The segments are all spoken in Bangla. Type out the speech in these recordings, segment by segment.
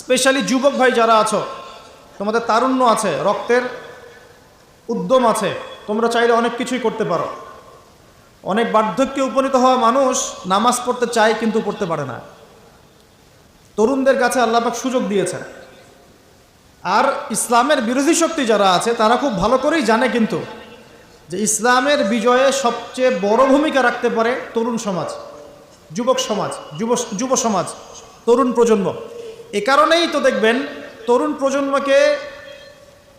স্পেশালি যুবক ভাই যারা আছো, তোমাদের তারুণ্য আছে, রক্তের উদ্যম আছে, তোমরা চাইলে অনেক কিছুই করতে পারো। অনেক বার্ধক্যে উপনীত হওয়া মানুষ নামাজ পড়তে চায় কিন্তু পড়তে পারে না। তরুণদের কাছে আল্লাপাক সুযোগ দিয়েছেন। আর ইসলামের বিরোধী শক্তি যারা আছে, তারা খুব ভালো করেই জানে কিন্তু যে ইসলামের বিজয়ে সবচেয়ে বড় ভূমিকা রাখতে পারে তরুণ সমাজ, যুবক সমাজ, যুব যুব সমাজ, তরুণ প্রজন্ম। এ কারণেই তো দেখবেন তরুণ প্রজন্মকে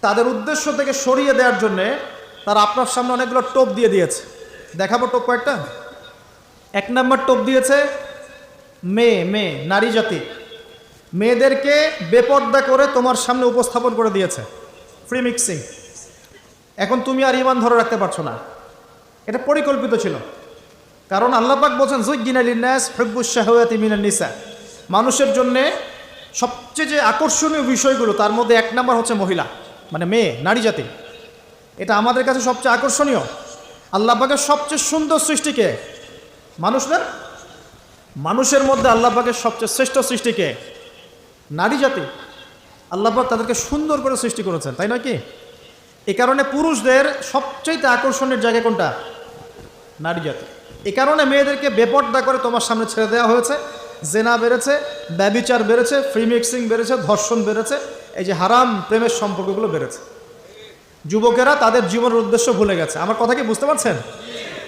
তাদের উদ্দেশ্য থেকে সরিয়ে দেওয়ার জন্যে তারা আপনার সামনে অনেকগুলো টোপ দিয়ে দিয়েছে। দেখাবো টোপ কয়েকটা। এক নম্বর টোপ দিয়েছে মেয়ে মেয়ে, নারী জাতি। মেয়েদেরকে বেপর্দা করে তোমার সামনে উপস্থাপন করে দিয়েছে। ফ্রি মিক্সিং এখন তুমি আর ইমান ধরে রাখতে পারছ না। এটা পরিকল্পিত ছিল। কারণ আল্লাপাক বলছেন জুইগিনালিনাস হব্বুসাহতি মিনান নিসা। মানুষের জন্যে সবচেয়ে যে আকর্ষণীয় বিষয়গুলো, তার মধ্যে এক নাম্বার হচ্ছে মহিলা মানে মেয়ে, নারী জাতি। এটা আমাদের কাছে সবচেয়ে আকর্ষণীয়। আল্লাপাকের সবচেয়ে সুন্দর সৃষ্টিকে মানুষ না মানুষের মধ্যে আল্লাপাকের সবচেয়ে শ্রেষ্ঠ সৃষ্টিকে নারী জাতি। আল্লাপাক তাদেরকে সুন্দর করে সৃষ্টি করেছেন, তাই নয় কি? এ কারণে পুরুষদের সবচাইতে আকর্ষণের জায়গা কোনটা? নারী জাতি। এ কারণে মেয়েদেরকে বেপর্দা করে তোমার সামনে ছেড়ে দেওয়া হয়েছে। জেনা বেড়েছে, ব্যবিচার বেড়েছে ফ্রি মিক্সিং বেড়েছে, ধর্ষণ বেড়েছে, এই যে হারাম প্রেমের সম্পর্কগুলো বেড়েছে। যুবকেরা তাদের জীবনের উদ্দেশ্য ভুলে গেছে। আমার কথা কি বুঝতে পারছেন?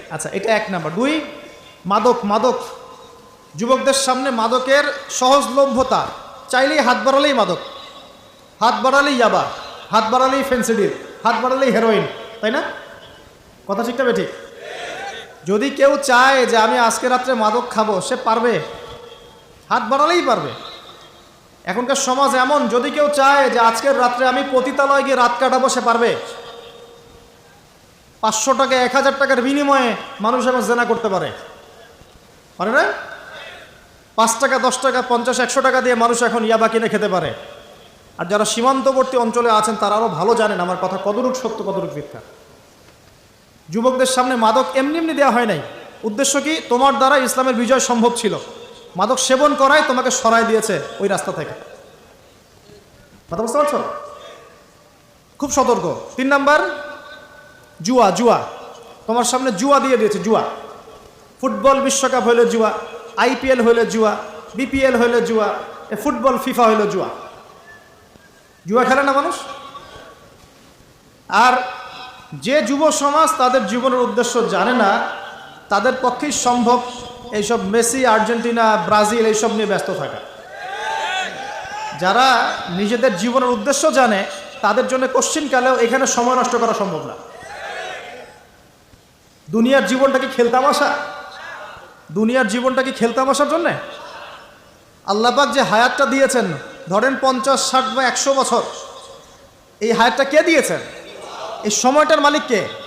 আচ্ছা এটা এক নাম্বার। দুই, মাদক মাদক। যুবকদের সামনে মাদকের সহজলভ্যতা। চাইলেই হাত বাড়ালেই মাদক। হাত বাড়ালেই ইয়াবা। হাত বাড়ালেই ফেন্সিডিল হাত বাড়ালেই হেরোইন তাই না? কথা ঠিকটা ঠিক? যদি কেউ চায় যে আমি আজকে রাত্রে মাদক খাব, সে পারবে? হাত বাড়ালেই পারবে। এখনকার সমাজ এমন, যদি কেউ চায় যে আজকের রাত্রে আমি পতিতালয় গিয়ে রাত কাটাবো, সে পারবে। পাঁচশো টাকা, এক হাজার টাকার বিনিময়ে মানুষ এখন জেনা করতে পারে। পারে না? পাঁচ টাকা, দশ টাকা, পঞ্চাশ, একশো টাকা দিয়ে মানুষ এখন ইয়াবা কিনে খেতে পারে। আর যারা সীমান্তবর্তী অঞ্চলে আছেন, তারা আরও ভালো জানেন, আমার কথা কতটুক সত্য, কতটুক মিথ্যা। যুবকদের সামনে মাদক এমনি এমনি দেওয়া হয় নাই। উদ্দেশ্য কি? তোমার দ্বারা ইসলামের বিজয় সম্ভব ছিল। মাদক সেবন করাই তোমাকে সরাই দিয়েছে ওই রাস্তা থেকে। কথা বুঝতে পারছ? খুব সতর্ক। তিন নাম্বার, জুয়া জুয়া। তোমার সামনে জুয়া দিয়ে দিয়েছে, জুয়া। ফুটবল বিশ্বকাপ হইলে জুয়া, আইপিএল হইলে জুয়া, বিপিএল হইলে জুয়া, এ ফুটবল, ফিফা হইলে জুয়া। জুয়া খেলে না মানুষ? আর যে যুব সমাজ তাদের জীবনের উদ্দেশ্য জানে না, তাদের পক্ষেই সম্ভব এইসব মেসি, আর্জেন্টিনা, ব্রাজিল এইসব নিয়ে ব্যস্ত থাকা। যারা নিজেদের জীবনের উদ্দেশ্য জানে, তাদের জন্য কোশ্চিনকালেও এখানে সময় নষ্ট করা সম্ভব না। দুনিয়ার জীবনটা কি আসা দুনিয়ার জীবনটা কি খেলতামাশার জন্যে? আল্লাপাক যে হায়াতটা দিয়েছেন, ধরেন পঞ্চাশ, ষাট বা একশো বছর, এই হায়াতটা কে দিয়েছেন? এই সময়টার মালিক কে?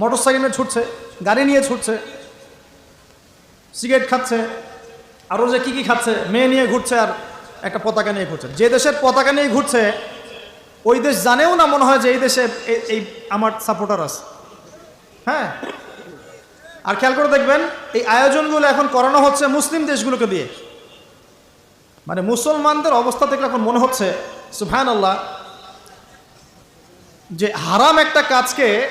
মোটর সাইকেলে ছুটছে, গাড়ি নিয়ে ছুটছে, সিগারেট খাচ্ছে আরও যে কী কী খাচ্ছে, মেয়ে নিয়ে ঘুরছে আর একটা পতাকা নিয়ে ঘুরছে। যে দেশের পতাকা নিয়ে ঘুরছে, ওই দেশ জানেও না মনে হয় যে এই দেশে এই- আমার সাপোর্টার আছে। হ্যাঁ? আর খেয়াল করে দেখবেন, এই আয়োজনগুলো এখন করানো হচ্ছে মুসলিম দেশগুলোকে দিয়ে। মানে মুসলমানদের অবস্থা দেখলে এখন মনে হচ্ছে সুফহান আল্লাহ যে হারাম একটা কাজকে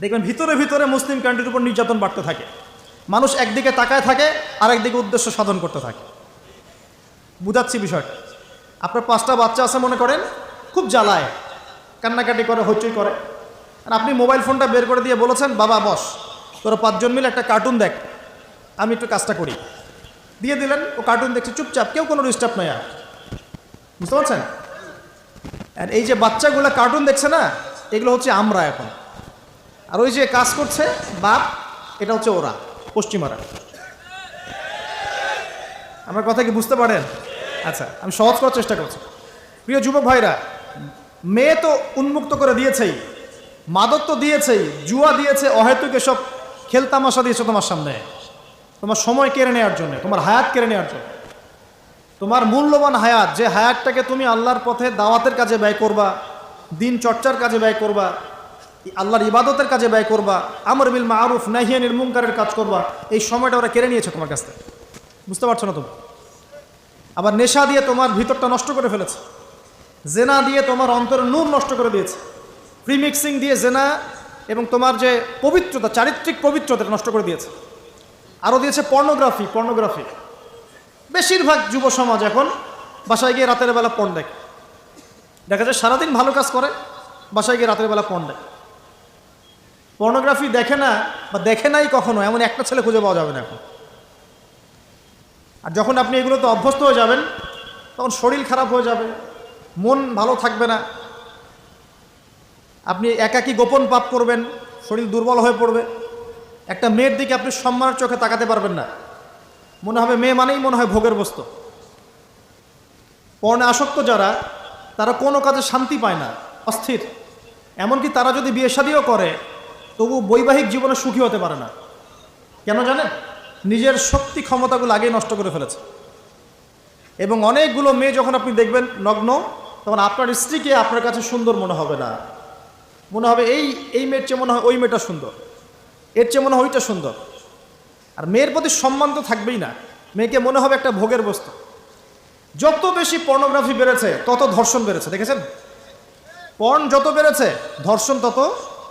দেখবেন ভিতরে ভিতরে মুসলিম কান্ট্রির উপর নির্যাতন বাড়তে থাকে। মানুষ একদিকে তাকায় থাকে আর একদিকে উদ্দেশ্য সাধন করতে থাকে। বুঝাচ্ছি বিষয়টা। আপনার পাঁচটা বাচ্চা আছে মনে করেন, খুব জ্বালায়। কান্নাকাটি করে, হইচই করে। আর আপনি মোবাইল ফোনটা বের করে দিয়ে বলেছেন, বাবা, বস, তোরা পাঁচজন মিলে একটা কার্টুন দেখ। আমি একটু কাজটা করি। দিয়ে দিলেন, ও কার্টুন দেখছে, চুপচাপ, কেউ কোনো ডিস্টার্ব নয় আর। বুঝতে পারছেন? আর এই যে বাচ্চাগুলো কার্টুন দেখছে না, এগুলো হচ্ছে আমরা এখন। আর ওই যে কাজ করছে বাপ, এটা হচ্ছে ওরা, পশ্চিমারা। আমার কথা কি বুঝতে পারেন? আচ্ছা আমি সহজ করার চেষ্টা করছি। প্রিয় যুবক ভাইরা, মেয়ে তো উন্মুক্ত করে দিয়েছেই, মাদক তো দিয়েছেই, জুয়া দিয়েছে, অহেতুক এসব খেলতামাশা দিয়েছে তোমার সামনে। তোমার সময় কেড়ে নেওয়ার জন্য, তোমার হায়াত কেড়ে নেওয়ার জন্য। তোমার মূল্যবান হায়াত, যে হায়াতটাকে তুমি আল্লাহর পথে দাওয়াতের কাজে ব্যয় করবা, দিন চর্চার কাজে ব্যয় করবা আল্লাহর ইবাদতের কাজে ব্যয় করবা, আমর বিল মা আরুফ নাহিয়া নির্মুঙ্কারের কাজ করবা, এই সময়টা ওরা কেড়ে নিয়েছে তোমার কাছ থেকে। বুঝতে পারছ না তুমি আবার নেশা দিয়ে তোমার ভিতরটা নষ্ট করে ফেলেছে, জেনা দিয়ে তোমার অন্তরের নূর নষ্ট করে দিয়েছে। প্রিমিক্সিং দিয়ে জেনা এবং তোমার যে পবিত্রতা, চারিত্রিক পবিত্রতা নষ্ট করে দিয়েছে। আরও দিয়েছে পর্নোগ্রাফি পর্নোগ্রাফি। বেশিরভাগ যুব সমাজ এখন বাসায় গিয়ে রাতের বেলা পণ দেখে। দেখা যায় সারাদিন ভালো কাজ করে, বাসায় গিয়ে রাতের বেলা পণ দেখে। পর্নোগ্রাফি দেখে না বা দেখে নাই কখনো, এমন একটা ছেলে খুঁজে পাওয়া যাবে না এখন। আর যখন আপনি এগুলোতে অভ্যস্ত হয়ে যাবেন, তখন শরীর খারাপ হয়ে যাবে, মন ভালো থাকবে না। আপনি একাকী গোপন পাপ করবেন, শরীর দুর্বল হয়ে পড়বে। একটা মেয়ের দিকে আপনি সম্মানের চোখে তাকাতে পারবেন না। মনে হবে মেয়ে মানেই মনে হয় ভোগের বস্তু। পর্ণে আসক্ত যারা, তারা কোনো কাজে শান্তি পায় না, অস্থির। এমনকি তারা যদি বিয়ে শাদিও করে তবু বৈবাহিক জীবনে সুখী হতে পারে না। কেন জানেন? নিজের শক্তি ক্ষমতাগুলো আগেই নষ্ট করে ফেলেছে। এবং অনেকগুলো মেয়ে যখন আপনি দেখবেন নগ্ন, তখন আপনার স্ত্রীকে আপনার কাছে সুন্দর মনে হবে না। মনে হবে, এই এই মেয়ের চেয়ে মনে হয় ওই মেয়েটা সুন্দর। এর চেয়ে মনে হয় ওইটা সুন্দর। আর মেয়ের প্রতি সম্মান তো থাকবেই না। মেয়েকে মনে হবে একটা ভোগের বস্তু। যত বেশি পর্নোগ্রাফি বেড়েছে, তত ধর্ষণ বেড়েছে। দেখেছেন? পর্ন যত বেড়েছে, ধর্ষণ তত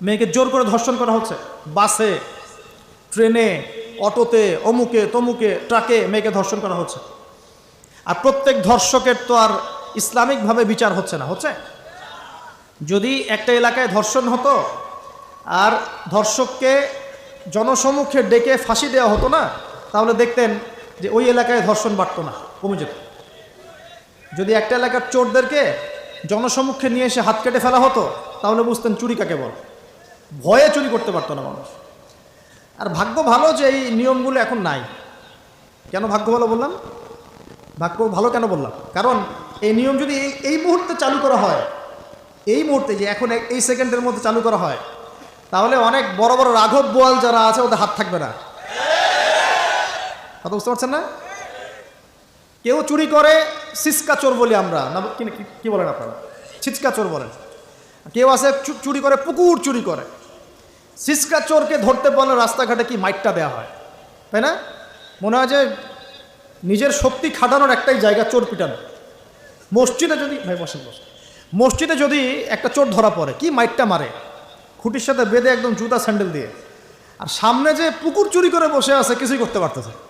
মেয়েকে জোর করে ধর্ষণ করা হচ্ছে। বাসে, ট্রেনে, অটোতে, অমুকে, তমুকে, ট্রাকে মেয়েকে ধর্ষণ করা হচ্ছে। আর প্রত্যেক ধর্ষকের তো আর ইসলামিকভাবে বিচার হচ্ছে না, হচ্ছে? যদি একটা এলাকায় ধর্ষণ হতো, আর ধর্ষককে জনসমুখে ডেকে ফাঁসি দেওয়া হতো না, তাহলে দেখতেন যে ওই এলাকায় ধর্ষণ বাড়তো না, কমে যেত। যদি একটা এলাকার চোরদেরকে জনসমুখে নিয়ে এসে হাত কেটে ফেলা হতো, তাহলে বুঝতেন চুরি কাকে বল। ভয়ে চুরি করতে পারতো না মানুষ। আর ভাগ্য ভালো যে এই নিয়মগুলো এখন নাই। কেন ভাগ্য ভালো বললাম? ভাগ্য ভালো কেন বললাম? কারণ এই নিয়ম যদি এই এই মুহূর্তে চালু করা হয়, এই মুহূর্তে যে এখন এই সেকেন্ডের মধ্যে চালু করা হয়, তাহলে অনেক বড় বড় রাঘব বোয়াল যারা আছে, ওদের হাত থাকবে না। কথা বুঝতে পারছেন না? কেউ চুরি করে, সিসকা চোর বলি আমরা। না, কি- বলেন আপনারা? ছিচকা চোর বলেন। কেউ আছে চুরি করে, পুকুর চুরি করে। সিসকা চোরকে ধরতে পারলে রাস্তাঘাটে কি মাইটটা দেওয়া হয়? তাই না? মনে হয় যে নিজের শক্তি খাটানোর একটাই জায়গা চোর পিটানো। মসজিদে যদি, ভাই বসে বসেন। মসজিদে যদি একটা চোর ধরা পড়ে, কি মাইটটা মারে? খুঁটির সাথে বেঁধে একদম জুতা স্যান্ডেল দিয়ে। আর সামনে যে পুকুর চুরি করে বসে আছে, কিছুই করতে পারতেছে।